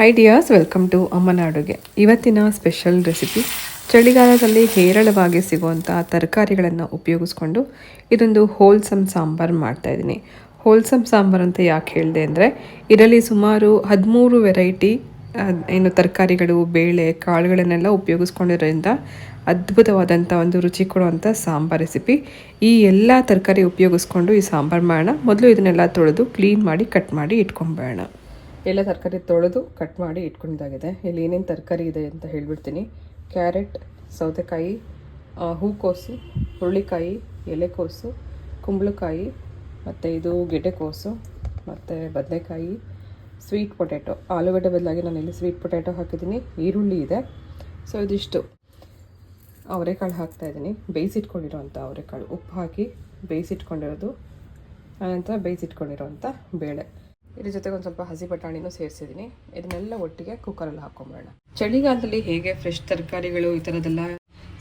High dears welcome to ಅಮ್ಮನ ಅಡುಗೆ ಇವತ್ತಿನ ಸ್ಪೆಷಲ್ ರೆಸಿಪಿ ಚಳಿಗಾಲದಲ್ಲಿ ಹೇರಳವಾಗಿ ಸಿಗುವಂಥ ತರಕಾರಿಗಳನ್ನು ಉಪಯೋಗಿಸ್ಕೊಂಡು ಇದೊಂದು ಹೋಲ್ಸಮ್ ಸಾಂಬಾರು ಮಾಡ್ತಾಯಿದ್ದೀನಿ ಹೋಲ್ಸಮ್ ಸಾಂಬಾರು ಅಂತ ಯಾಕೆ ಹೇಳಿದೆ ಅಂದರೆ, ಇದರಲ್ಲಿ ಸುಮಾರು ಹದಿಮೂರು ವೆರೈಟಿ ಏನು ತರಕಾರಿಗಳು, ಬೇಳೆ, ಕಾಳುಗಳನ್ನೆಲ್ಲ ಉಪಯೋಗಿಸ್ಕೊಂಡಿರೋದ್ರಿಂದ ಅದ್ಭುತವಾದಂಥ ಒಂದು ರುಚಿ ಕೊಡುವಂಥ ಸಾಂಬಾರ್ ರೆಸಿಪಿ ಈ ಎಲ್ಲ ತರಕಾರಿ ಉಪಯೋಗಿಸ್ಕೊಂಡು ಈ ಸಾಂಬಾರು ಮಾಡೋಣ. ಮೊದಲು ಇದನ್ನೆಲ್ಲ ತೊಳೆದು ಕ್ಲೀನ್ ಮಾಡಿ ಕಟ್ ಮಾಡಿ ಇಟ್ಕೊಂಬೇಡ ಎಲ್ಲ ತರಕಾರಿ ತೊಳೆದು ಕಟ್ ಮಾಡಿ ಇಟ್ಕೊಂಡಿದ್ದಾಗಿದೆ. ಇಲ್ಲಿ ಏನೇನು ತರಕಾರಿ ಇದೆ ಅಂತ ಹೇಳ್ಬಿಡ್ತೀನಿ. ಕ್ಯಾರೆಟ್ ಸೌತೆಕಾಯಿ ಹೂಕೋಸು, ಹುರುಳಿಕಾಯಿ, ಎಲೆಕೋಸು, ಕುಂಬಳಕಾಯಿ, ಮತ್ತು ಇದು ಗೆಡ್ಡೆಕೋಸು, ಮತ್ತು ಬದನೆಕಾಯಿ ಸ್ವೀಟ್ ಪೊಟ್ಯಾಟೊ ಆಲೂಗಡ್ಡೆ ಬದಲಾಗಿ ನಾನು ಇಲ್ಲಿ ಸ್ವೀಟ್ ಪೊಟ್ಯಾಟೊ ಹಾಕಿದ್ದೀನಿ. ಈರುಳ್ಳಿ ಇದೆ. ಸೊ ಇದಿಷ್ಟು. ಅವರೆಕಾಳು ಹಾಕ್ತಾಯಿದ್ದೀನಿ ಬೇಯಿಸಿಟ್ಕೊಂಡಿರೋಂಥ ಅವರೆಕಾಳು. ಉಪ್ಪು ಹಾಕಿ ಬೇಯಿಸಿಟ್ಕೊಂಡಿರೋದು, ಆನಂತರ ಬೇಯಿಸಿಟ್ಕೊಂಡಿರೋಂಥ ಬೇಳೆ. ಇದ್ರ ಜೊತೆಗೆ ಒಂದು ಸ್ವಲ್ಪ ಹಸಿ ಬಟಾಣಿನೂ ಸೇರಿಸಿದ್ದೀನಿ ಇದನ್ನೆಲ್ಲ ಒಟ್ಟಿಗೆ ಕುಕ್ಕರಲ್ಲಿ ಹಾಕೊಂಬಿಡೋಣ. ಚಳಿಗಾಲದಲ್ಲಿ ಹೇಗೆ ಫ್ರೆಶ್ ತರಕಾರಿಗಳು ಈ ಥರದ್ದೆಲ್ಲ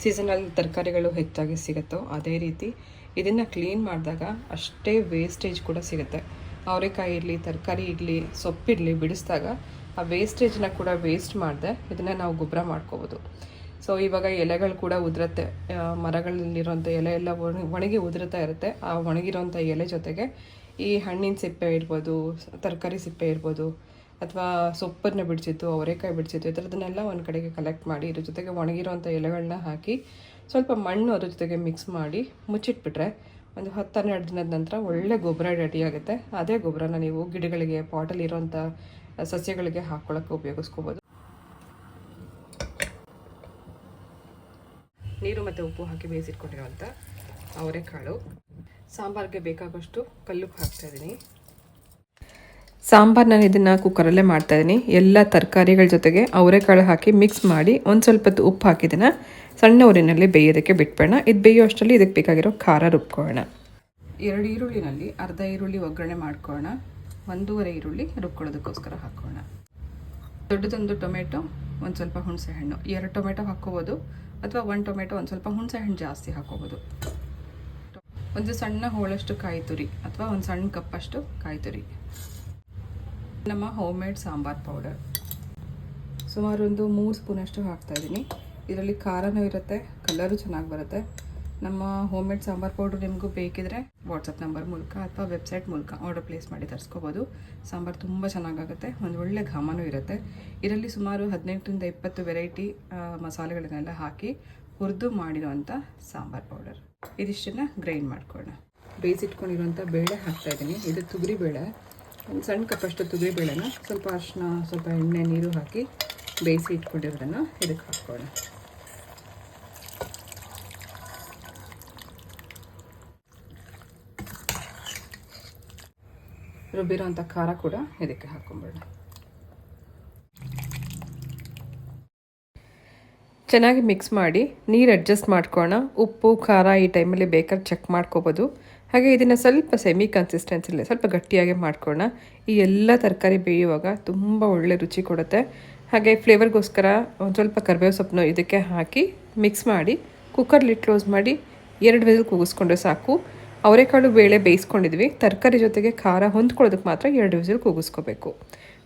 ಸೀಸನಲ್ ತರಕಾರಿಗಳು ಹೆಚ್ಚಾಗಿ ಸಿಗುತ್ತೋ ಅದೇ ರೀತಿ ಇದನ್ನು ಕ್ಲೀನ್ ಮಾಡಿದಾಗ ಅಷ್ಟೇ ವೇಸ್ಟೇಜ್ ಕೂಡ ಸಿಗುತ್ತೆ. ಅವರೆಕಾಯಿ ಇರಲಿ, ತರಕಾರಿ ಇರಲಿ ಸೊಪ್ಪಿರಲಿ ಬಿಡಿಸಿದಾಗ ಆ ವೇಸ್ಟೇಜ್ನ ಕೂಡ ವೇಸ್ಟ್ ಮಾಡಿದೆ ಇದನ್ನು ನಾವು ಗೊಬ್ಬರ ಮಾಡ್ಕೋಬೋದು. ಸೊ ಇವಾಗ ಎಲೆಗಳು ಕೂಡ ಉದುರುತ್ತೆ. ಮರಗಳಲ್ಲಿರೋಂಥ ಎಲೆ ಎಲ್ಲ ಒಣ ಒಣಗಿ ಉದುರುತ್ತಾ ಇರುತ್ತೆ. ಆ ಒಣಗಿರೋಂಥ ಎಲೆ ಜೊತೆಗೆ ಈ ಹಣ್ಣಿನ ಸಿಪ್ಪೆ ಇರ್ಬೋದು, ತರಕಾರಿ ಸಿಪ್ಪೆ ಇರ್ಬೋದು, ಅಥವಾ ಸೊಪ್ಪನ್ನು ಬಿಡಿಸಿದ್ದು, ಅವರೆಕಾಯಿ ಬಿಡಿಸಿದ್ದು, ಈ ಥರದನ್ನೆಲ್ಲ ಒಂದು ಕಡೆಗೆ ಕಲೆಕ್ಟ್ ಮಾಡಿ, ಇದ್ರ ಜೊತೆಗೆ ಒಣಗಿರೋಂಥ ಎಲೆಗಳನ್ನ ಹಾಕಿ ಸ್ವಲ್ಪ ಮಣ್ಣು ಅದ್ರ ಜೊತೆಗೆ ಮಿಕ್ಸ್ ಮಾಡಿ ಮುಚ್ಚಿಟ್ಬಿಟ್ರೆ ಒಂದು ಹತ್ತು ಹನ್ನೆರಡು ದಿನದ ನಂತರ ಒಳ್ಳೆ ಗೊಬ್ಬರ ರೆಡಿ ಆಗುತ್ತೆ. ಅದೇ ಗೊಬ್ಬರನ ನೀವು ಗಿಡಗಳಿಗೆ ಪಾಟಲ್ಲಿ ಇರೋಂಥ ಸಸ್ಯಗಳಿಗೆ ಹಾಕ್ಕೊಳ್ಳೋಕ್ಕೆ ಉಪಯೋಗಿಸ್ಕೋಬೋದು. ನೀರು ಮತ್ತು ಉಪ್ಪು ಹಾಕಿ ಬೇಯಿಸಿಟ್ಕೊಂಡಿರುವಂಥ ಅವರೆಕಾಳು. ಸಾಂಬಾರಿಗೆ ಬೇಕಾಗುವಷ್ಟು ಕಲ್ಲುಪ್ಪು ಹಾಕ್ತಾ ಇದ್ದೀನಿ. ಸಾಂಬಾರು ನಾನು ಇದನ್ನು ಕುಕ್ಕರಲ್ಲೇ ಮಾಡ್ತಾ ಇದ್ದೀನಿ. ಎಲ್ಲ ತರಕಾರಿಗಳ ಜೊತೆಗೆ ಅವರೆಕಾಳು ಹಾಕಿ ಮಿಕ್ಸ್ ಮಾಡಿ ಒಂದು ಸ್ವಲ್ಪ ಹೊತ್ತು ಉಪ್ಪು ಹಾಕಿದ್ದನ್ನ ಸಣ್ಣ ಊರಿನಲ್ಲಿ ಬೇಯೋದಕ್ಕೆ ಬಿಟ್ಬೇಡ. ಇದು ಬೇಯೋ ಅಷ್ಟರಲ್ಲಿ ಇದಕ್ಕೆ ಬೇಕಾಗಿರೋ ಖಾರ ರುಬ್ಕೊಳ್ಳೋಣ. ಎರಡು ಈರುಳ್ಳಿನಲ್ಲಿ ಅರ್ಧ ಈರುಳ್ಳಿ ಒಗ್ಗರಣೆ ಮಾಡ್ಕೊಳ್ಳೋಣ. ಒಂದೂವರೆ ಈರುಳ್ಳಿ ರುಬ್ಕೊಳ್ಳೋದಕ್ಕೋಸ್ಕರ ಹಾಕೋಣ ದೊಡ್ಡದೊಂದು ಟೊಮೆಟೊ ಒಂದು ಸ್ವಲ್ಪ ಹುಣಸೆಹಣ್ಣು. ಎರಡು ಟೊಮೆಟೊ ಹಾಕ್ಕೋಬೋದು. ಅಥವಾ ಒಂದು ಟೊಮೆಟೊ ಒಂದು ಸ್ವಲ್ಪ ಹುಣಸೆಹಣ್ಣು ಜಾಸ್ತಿ ಹಾಕ್ಕೋಬೋದು. ಒಂದು ಸಣ್ಣ ಹೋಳಷ್ಟು ಕಾಯಿ ತುರಿ ಅಥವಾ ಒಂದು ಸಣ್ಣ ಕಪ್ಪಷ್ಟು ಕಾಯಿ ತುರಿ. ನಮ್ಮ ಹೋಮ್ ಮೇಡ್ ಸಾಂಬಾರ್ ಪೌಡರ್ ಸುಮಾರು ಒಂದು ಮೂರು ಸ್ಪೂನಷ್ಟು ಹಾಕ್ತಾ ಇದ್ದೀನಿ. ಇದರಲ್ಲಿ ಖಾರನೂ ಇರುತ್ತೆ ಕಲರು ಚೆನ್ನಾಗಿ ಬರುತ್ತೆ. ನಮ್ಮ ಹೋಮ್ ಮೇಡ್ ಸಾಂಬಾರ್ ಪೌಡ್ರ್ ನಿಮಗೂ ಬೇಕಿದ್ರೆ ವಾಟ್ಸಪ್ ನಂಬರ್ ಮೂಲಕ ಅಥವಾ ವೆಬ್ಸೈಟ್ ಮೂಲಕ ಆರ್ಡರ್ ಪ್ಲೇಸ್ ಮಾಡಿ ತರಿಸ್ಕೋಬೋದು. ಸಾಂಬಾರು ತುಂಬ ಚೆನ್ನಾಗಾಗುತ್ತೆ, ಒಂದು ಒಳ್ಳೆ ಘಮನೂ ಇರುತ್ತೆ. ಇದರಲ್ಲಿ ಸುಮಾರು ಹದಿನೆಂಟರಿಂದ ಇಪ್ಪತ್ತು ವೆರೈಟಿ ಮಸಾಲೆಗಳನ್ನೆಲ್ಲ ಹಾಕಿ ಹುರಿದು ಮಾಡಿರುವಂಥ ಸಾಂಬಾರ್ ಪೌಡರ್ ಇದಿಷ್ಟನ್ನು ಗ್ರೈಂಡ್ ಮಾಡ್ಕೊಳ್ಳೋಣ. ಬೇಯಿಸಿಟ್ಕೊಂಡಿರುವಂಥ ಬೇಳೆ ಹಾಕ್ತಾ ಇದ್ದೀನಿ. ಇದು ತುಗರಿ ಬೇಳೆ. ಒಂದು ಸಣ್ಣ ಕಪ್ಪಷ್ಟು ತುಗರಿ ಬೇಳೆನ ಸ್ವಲ್ಪ ಅರಿಶಿನ, ಸ್ವಲ್ಪ ಎಣ್ಣೆ, ನೀರು ಹಾಕಿ ಬೇಯಿಸಿ ಇಟ್ಕೊಂಡಿರೋದನ್ನು ಇದಕ್ಕೆ ಹಾಕ್ಕೊಳ್ಳೋಣ. ರುಬ್ಬಿರೋಂಥ ಖಾರ ಕೂಡ ಇದಕ್ಕೆ ಹಾಕ್ಕೊಂಬೇಡ ಚೆನ್ನಾಗಿ ಮಿಕ್ಸ್ ಮಾಡಿ ನೀರು ಅಡ್ಜಸ್ಟ್ ಮಾಡ್ಕೊಳ್ಳೋಣ ಉಪ್ಪು, ಖಾರ ಈ ಟೈಮಲ್ಲಿ ಬೇಕಾದ್ರೆ ಚೆಕ್ ಮಾಡ್ಕೋಬೋದು. ಹಾಗೆ ಇದನ್ನು ಸ್ವಲ್ಪ ಸೆಮಿ ಕನ್ಸಿಸ್ಟೆನ್ಸಿಲಿ ಸ್ವಲ್ಪ ಗಟ್ಟಿಯಾಗಿ ಮಾಡ್ಕೊಳ್ಳೋಣ ಈ ಎಲ್ಲ ತರಕಾರಿ ಬೇಯುವಾಗ ತುಂಬ ಒಳ್ಳೆ ರುಚಿ ಕೊಡುತ್ತೆ. ಹಾಗೆ ಫ್ಲೇವರ್ಗೋಸ್ಕರ ಒಂದು ಸ್ವಲ್ಪ ಕರಿಬೇವು ಸೊಪ್ಪನ್ನು ಇದಕ್ಕೆ ಹಾಕಿ ಮಿಕ್ಸ್ ಮಾಡಿ ಕುಕ್ಕರ್ಲಿ ಕ್ಲೋಸ್ ಮಾಡಿ, ಎರಡು ವಿಸಿಲ್ ಕೂಗಿಸ್ಕೊಂಡ್ರೆ ಸಾಕು. ಅವರೆಕಾಳು ಬೇಳೆ ಬೇಯಿಸ್ಕೊಂಡಿದ್ವಿ. ತರಕಾರಿ ಜೊತೆಗೆ ಖಾರ ಹೊಂದ್ಕೊಳ್ಳೋದಕ್ಕೆ ಮಾತ್ರ ಎರಡು ವಿಸಿಲ್ ಕೂಗಿಸ್ಕೋಬೇಕು.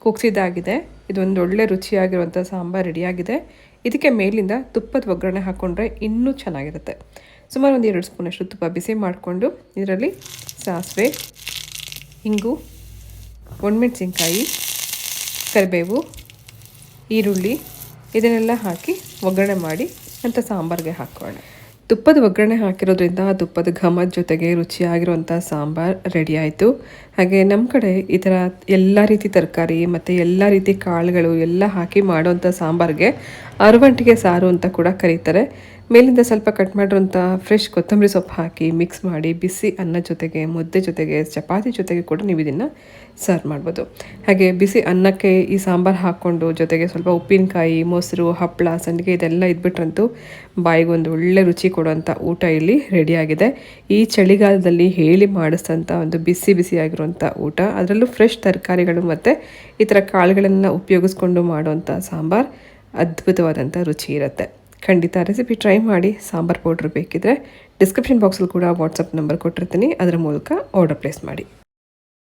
ಕುಗ್ಸಿದ್ದಾಗಿದೆ. ಇದೊಂದು ಒಳ್ಳೆ ರುಚಿಯಾಗಿರುವಂಥ ಸಾಂಬಾರು ರೆಡಿಯಾಗಿದೆ ಇದಕ್ಕೆ ಮೇಲಿಂದ ತುಪ್ಪದ ಒಗ್ಗರಣೆ ಹಾಕ್ಕೊಂಡ್ರೆ ಇನ್ನೂ ಚೆನ್ನಾಗಿರುತ್ತೆ. ಸುಮಾರು ಒಂದು ಎರಡು ಸ್ಪೂನಷ್ಟು ತುಪ್ಪ ಬಿಸಿ ಮಾಡಿಕೊಂಡು ಇದರಲ್ಲಿ ಸಾಸಿವೆ, ಇಂಗು, ಒಣಮೆಣಸಿನ್ಕಾಯಿ, ಕರಿಬೇವು, ಈರುಳ್ಳಿ ಇದನ್ನೆಲ್ಲ ಹಾಕಿ ಒಗ್ಗರಣೆ ಮಾಡಿ ಅಂತ ಸಾಂಬಾರಿಗೆ ಹಾಕೋಣ. ತುಪ್ಪದ ಒಗ್ಗರಣೆ ಹಾಕಿರೋದ್ರಿಂದ ತುಪ್ಪದ ಘಮದ ಜೊತೆಗೆ ರುಚಿಯಾಗಿರುವಂಥ ಸಾಂಬಾರು ರೆಡಿ ಆಯಿತು. ಹಾಗೆ ನಮ್ಮ ಕಡೆ ಈ ಥರ ಎಲ್ಲ ರೀತಿ ತರಕಾರಿ ಮತ್ತು ಎಲ್ಲ ರೀತಿ ಕಾಳುಗಳು ಎಲ್ಲ ಹಾಕಿ ಮಾಡೋವಂಥ ಸಾಂಬಾರಿಗೆ ಅರವಂಟಿಗೆ ಸಾರು ಅಂತ ಕೂಡ ಕರೀತಾರೆ. ಮೇಲಿಂದ ಸ್ವಲ್ಪ ಕಟ್ ಮಾಡಿರೋಂಥ ಫ್ರೆಶ್ ಕೊತ್ತಂಬರಿ ಸೊಪ್ಪು ಹಾಕಿ ಮಿಕ್ಸ್ ಮಾಡಿ ಬಿಸಿ ಅನ್ನ ಜೊತೆಗೆ, ಮುದ್ದೆ ಜೊತೆಗೆ, ಚಪಾತಿ ಜೊತೆಗೆ ಕೂಡ ನೀವು ಇದನ್ನು ಸರ್ವ್ ಮಾಡ್ಬೋದು. ಹಾಗೆ ಬಿಸಿ ಅನ್ನಕ್ಕೆ ಈ ಸಾಂಬಾರು ಹಾಕ್ಕೊಂಡು ಜೊತೆಗೆ ಸ್ವಲ್ಪ ಉಪ್ಪಿನಕಾಯಿ, ಮೊಸರು ಹಪ್ಪಳ ಸಂಡಿಗೆ ಇದೆಲ್ಲ ಇದ್ಬಿಟ್ರಂತೂ ಬಾಯಿಗೊಂದು ಒಳ್ಳೆ ರುಚಿ ಕೊಡುವಂಥ ಊಟ ಇಲ್ಲಿ ರೆಡಿಯಾಗಿದೆ ಈ ಚಳಿಗಾಲದಲ್ಲಿ ಹೇಳಿ ಮಾಡಿಸಿದಂಥ ಒಂದು ಬಿಸಿ ಬಿಸಿಯಾಗಿರುವಂಥ ಊಟ. ಅದರಲ್ಲೂ ಫ್ರೆಶ್ ತರಕಾರಿಗಳು ಮತ್ತು ಈ ಥರ ಕಾಳುಗಳನ್ನು ಉಪಯೋಗಿಸ್ಕೊಂಡು ಮಾಡುವಂಥ ಸಾಂಬಾರು. ಅದ್ಭುತವಾದಂಥ ರುಚಿ ಇರುತ್ತೆ. ಖಂಡಿತ ರೆಸಿಪಿ ಟ್ರೈ ಮಾಡಿ ಸಾಂಬಾರ್ ಪೌಡ್ರ್ ಬೇಕಿದ್ರೆ ಡಿಸ್ಕ್ರಿಪ್ಷನ್ ಬಾಕ್ಸಲ್ಲಿ ಕೂಡ ವಾಟ್ಸಪ್ ನಂಬರ್ ಕೊಟ್ಟಿರ್ತೀನಿ. ಅದರ ಮೂಲಕ ಆರ್ಡರ್ ಪ್ಲೇಸ್ ಮಾಡಿ.